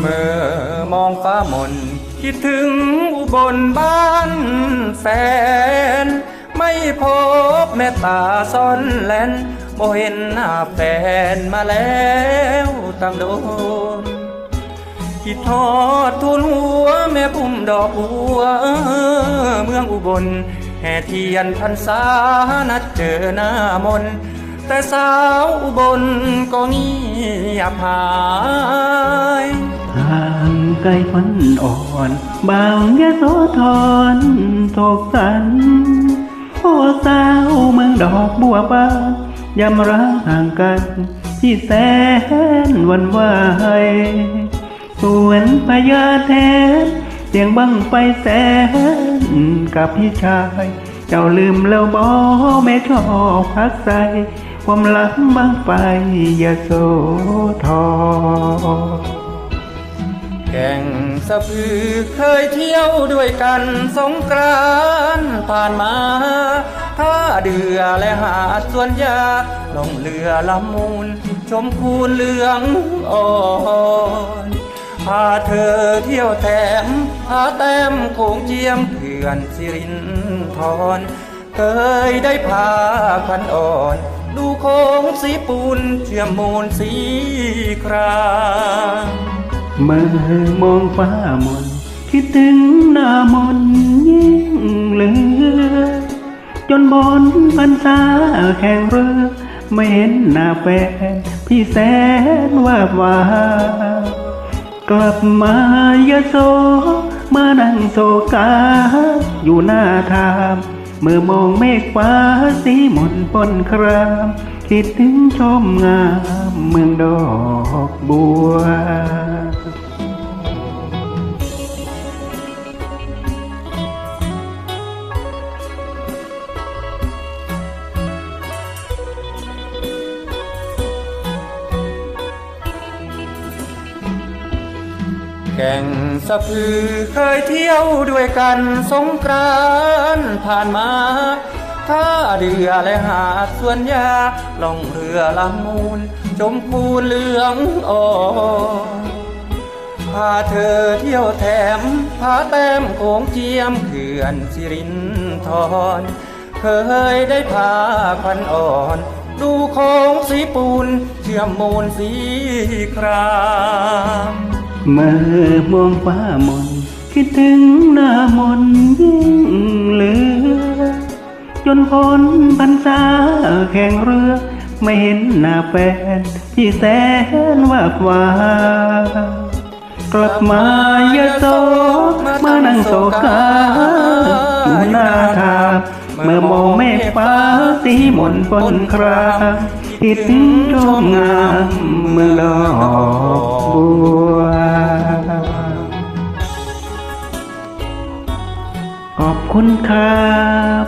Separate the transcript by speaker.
Speaker 1: เมื่อมองฟ้ามน คิดถึงอุบลบ้านแฟน ไม่พบแม่ตาซ่อนแลนบ่เห็นหน้าแฟนมาแล้วตั้งโดนคิดทอดทุนหัวแม่พุ่มดอกบัวเมืองอุบล แห่เทียนพรรษานัดเจอหน้ามน แต่สาวอุบลก็เงียบหาย
Speaker 2: ห่างไกลฝันอ่อนบางยะโสธรโศกสันโอ้สาวเมืองดอกบัวบานยามร้างห่างกัน ที่แสนวันไหวสวนพญาแทนเสียงบังไฟแสนกับพี่ชาย เจ้าลืมแล้วบอแม่ชอบพักใสความลังบังไฟยะโสธร
Speaker 1: แก่งสะพือเคยเที่ยวด้วยกันสงกรานผ่านมาท่าเดือและหาดสวนยาลงเรือลำมูล ชมคูนเหลืองอ่อนพาเธอเที่ยวแถมพาแต้มโขงเจียมเขื่อนสิรินทรเคยได้พาคันอ่อน ดูโค้งสีปูนเชื่อมมูลสีคราม
Speaker 2: เมื่อมองฟ้ามนคิดถึงหน้ามนยิ่งเหลือ จนบนพรรษาแข่งเรือไม่เห็นหน้าแฟนพี่แสนว่าวากลับมายะโสมานั่งโศกา อยู่หน้าทามเมื่อมองเมฆฟ้าสีหมนปนคราม คิดถึงชมงามเมืองดอกบัว
Speaker 1: แก่งสะพือเคยเที่ยวด้วยกันสงกรานผ่านมาท่าเรือและหาดสวนยาล่องเรือลำมูล ชมพูเหลืองอ่อนพาเธอเที่ยวแถม พาแต้มโขงเจียมเขื่อนสิรินทรเคยได้พาควันอ่อน ดูโค้งสีปูนเชื่อมมูลสีคราม
Speaker 2: เมื่อมองฟ้ามน คิดถึงหน้ามนยิ่งเหลือ จนพ้นพรรษาแข่งเรือ ไม่เห็นหน้าแฟนที่แสนว่าบวากลับมายะโสมานั่งโศกาอยู่หน้าทาเมื่อมองเมฆฟ้าสีหมนปนครามคิดถึงชมงา ขอบคุณครับ